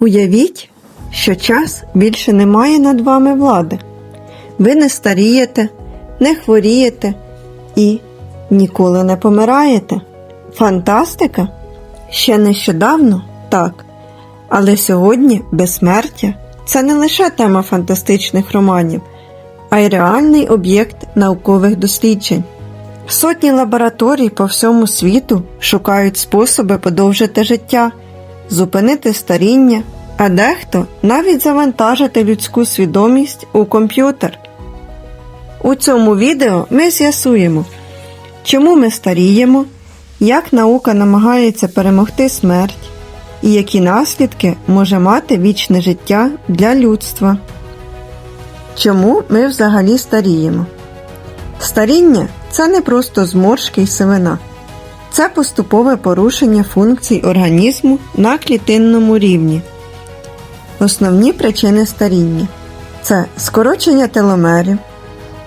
Уявіть, що час більше не має над вами влади. Ви не старієте, не хворієте і ніколи не помираєте. Фантастика? Ще нещодавно так. Але сьогодні безсмертя це не лише тема фантастичних романів, а й реальний об'єкт наукових досліджень. Сотні лабораторій по всьому світу шукають способи подовжити життя, зупинити старіння, а дехто навіть завантажити людську свідомість у комп'ютер. У цьому відео ми з'ясуємо, чому ми старіємо, як наука намагається перемогти смерть і які наслідки може мати вічне життя для людства. Чому ми взагалі старіємо? Старіння це не просто зморшки й сивина. Це поступове порушення функцій організму на клітинному рівні. Основні причини старіння це скорочення теломерів.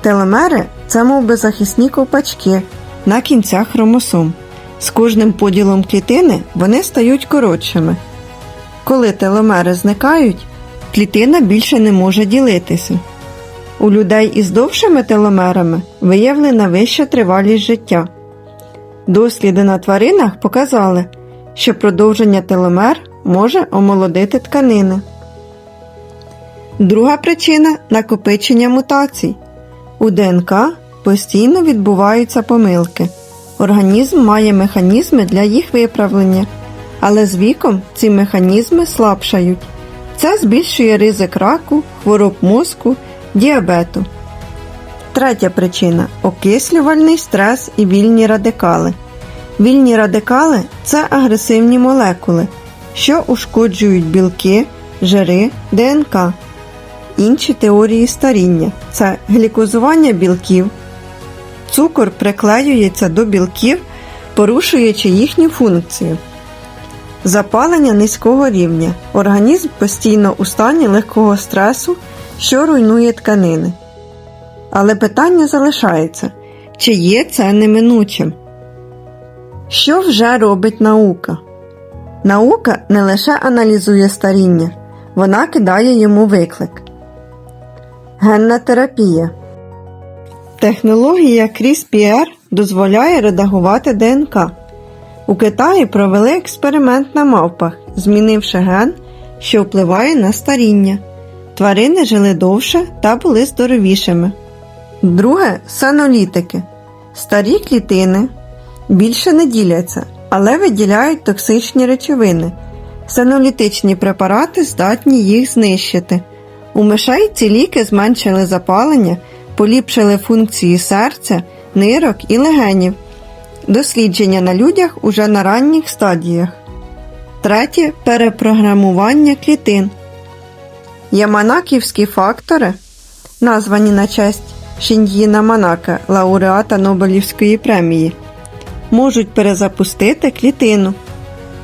Теломери це мовби захисні ковпачки на кінцях хромосом. З кожним поділом клітини вони стають коротшими. Коли теломери зникають, клітина більше не може ділитися. У людей із довшими теломерами виявлена вища тривалість життя. Досліди на тваринах показали, що продовження теломер може омолодити тканини. Друга причина накопичення мутацій. У ДНК постійно відбуваються помилки. Організм має механізми для їх виправлення, але з віком ці механізми слабшають. Це збільшує ризик раку, хвороб мозку, діабету. Третя причина окислювальний стрес і вільні радикали. Вільні радикали це агресивні молекули, що ушкоджують білки, жири, ДНК. Інші теорії старіння це глікозування білків. Цукор приклеюється до білків, порушуючи їхню функцію. Запалення низького рівня. Організм постійно у стані легкого стресу, що руйнує тканини. Але питання залишається, чи є це неминучим? Що вже робить наука? Наука не лише аналізує старіння, вона кидає йому виклик. Генна терапія. Технологія CRISPR дозволяє редагувати ДНК. У Китаї провели експеримент на мавпах, змінивши ген, що впливає на старіння. Тварини жили довше та були здоровішими. Друге сенолітики. Старі клітини більше не діляться, але виділяють токсичні речовини. Сенолітичні препарати здатні їх знищити. У мишей ці ліки зменшили запалення, поліпшили функції серця, нирок і легенів. Дослідження на людях уже на ранніх стадіях. Третє перепрограмування клітин. Яманаківські фактори, названі на честь Шінд'їна Манака, лауреата Нобелівської премії, можуть перезапустити клітину.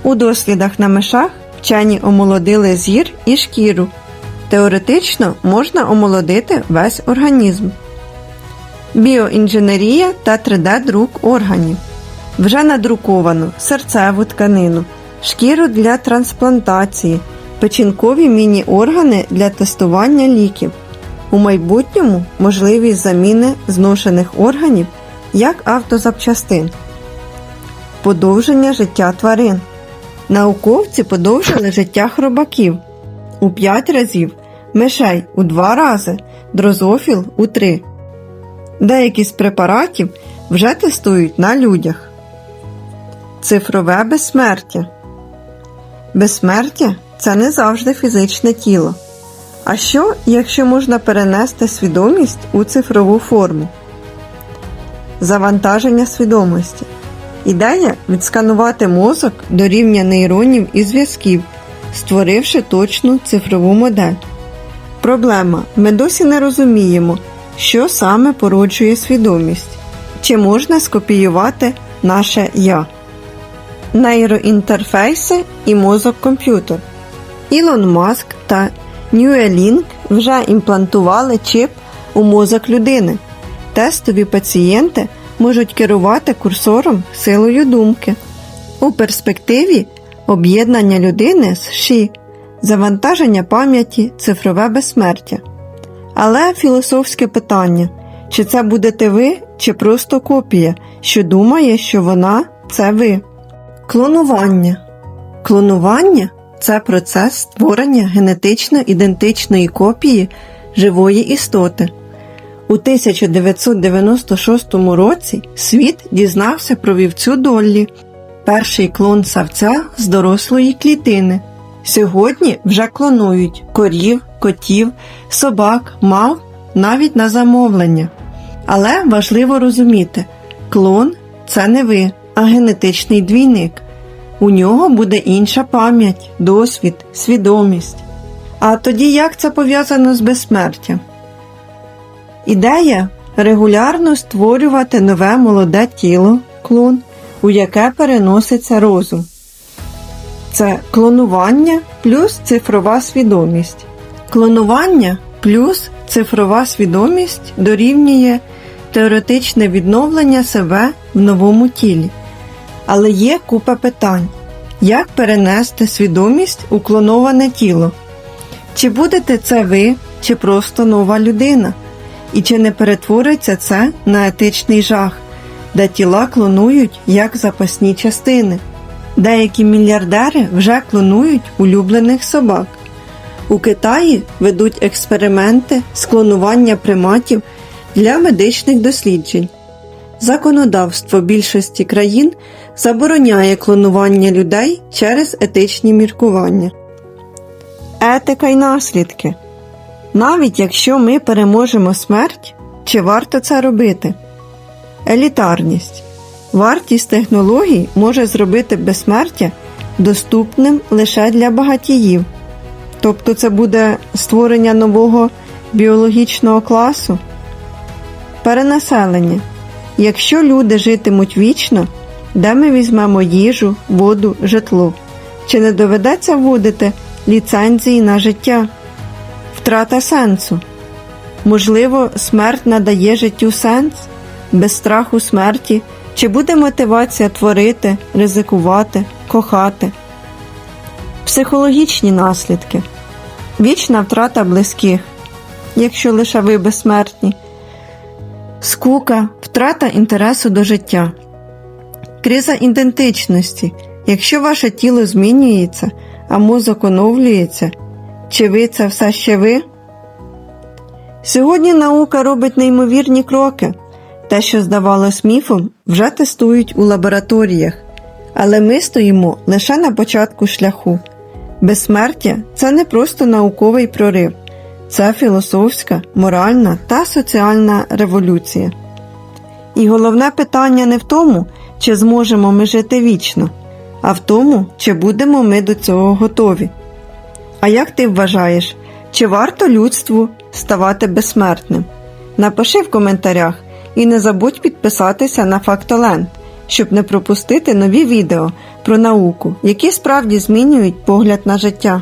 У дослідах на мишах вчені омолодили зір і шкіру. Теоретично можна омолодити весь організм. Біоінженерія та 3D-друк органів. Вже надруковано серцеву тканину, шкіру для трансплантації, печінкові міні-органи для тестування ліків. У майбутньому можливість заміни зношених органів як автозапчастин. Подовження життя тварин. Науковці подовжили життя хробаків у 5 разів, мишей у 2 рази, дрозофіл у 3. Деякі з препаратів вже тестують на людях. Цифрове безсмертя. Безсмертя це не завжди фізичне тіло. А що, якщо можна перенести свідомість у цифрову форму? Завантаження свідомості. Ідея відсканувати мозок до рівня нейронів і зв'язків, створивши точну цифрову модель. Проблема. Ми досі не розуміємо, що саме породжує свідомість, чи можна скопіювати наше Я. Нейроінтерфейси і мозок-комп'ютер. Ілон Маск та Neuralink вже імплантували чип у мозок людини. Тестові пацієнти можуть керувати курсором силою думки. У перспективі об'єднання людини з ШІ завантаження пам'яті, цифрове безсмертя. Але філософське питання: чи це будете ви, чи просто копія, що думає, що вона це ви? Клонування. Клонування це процес створення генетично ідентичної копії живої істоти. У 1996 році світ дізнався про вівцю Доллі, перший клон савця з дорослої клітини. Сьогодні вже клонують корів, котів, собак, мав навіть на замовлення. Але важливо розуміти, клон це не ви, а генетичний двійник. У нього буде інша пам'ять, досвід, свідомість. А тоді як це пов'язано з безсмертям? Ідея регулярно створювати нове молоде тіло, клон, у яке переноситься розум. Це клонування плюс цифрова свідомість. Клонування плюс цифрова свідомість дорівнює теоретичне відновлення себе в новому тілі. Але є купа питань. Як перенести свідомість у клоноване тіло? Чи будете це ви, чи просто нова людина? І чи не перетвориться це на етичний жах, де тіла клонують як запасні частини? Деякі мільярдери вже клонують улюблених собак. У Китаї ведуть експерименти з клонування приматів для медичних досліджень. Законодавство більшості країн забороняє клонування людей через етичні міркування. Етика й наслідки. Навіть якщо ми переможемо смерть, чи варто це робити? Елітарність. Вартість технологій може зробити безсмертя доступним лише для багатіїв. Тобто це буде створення нового біологічного класу. Перенаселення. Якщо люди житимуть вічно, де ми візьмемо їжу, воду, житло? Чи не доведеться вводити ліцензії на життя? Втрата сенсу. Можливо, смерть надає життю сенс, без страху смерті, чи буде мотивація творити, ризикувати, кохати? Психологічні наслідки. Вічна втрата близьких, якщо лише ви безсмертні, скука, втрата інтересу до життя, криза ідентичності. Якщо ваше тіло змінюється, а мозок оновлюється, чи ви це все ще ви? Сьогодні наука робить неймовірні кроки. Те, що здавалось міфом, вже тестують у лабораторіях, але ми стоїмо лише на початку шляху. Безсмертя це не просто науковий прорив, це філософська, моральна та соціальна революція. І головне питання не в тому, чи зможемо ми жити вічно, а в тому, чи будемо ми до цього готові. А як ти вважаєш, чи варто людству ставати безсмертним? Напиши в коментарях і не забудь підписатися на Фактоленд, щоб не пропустити нові відео про науку, які справді змінюють погляд на життя.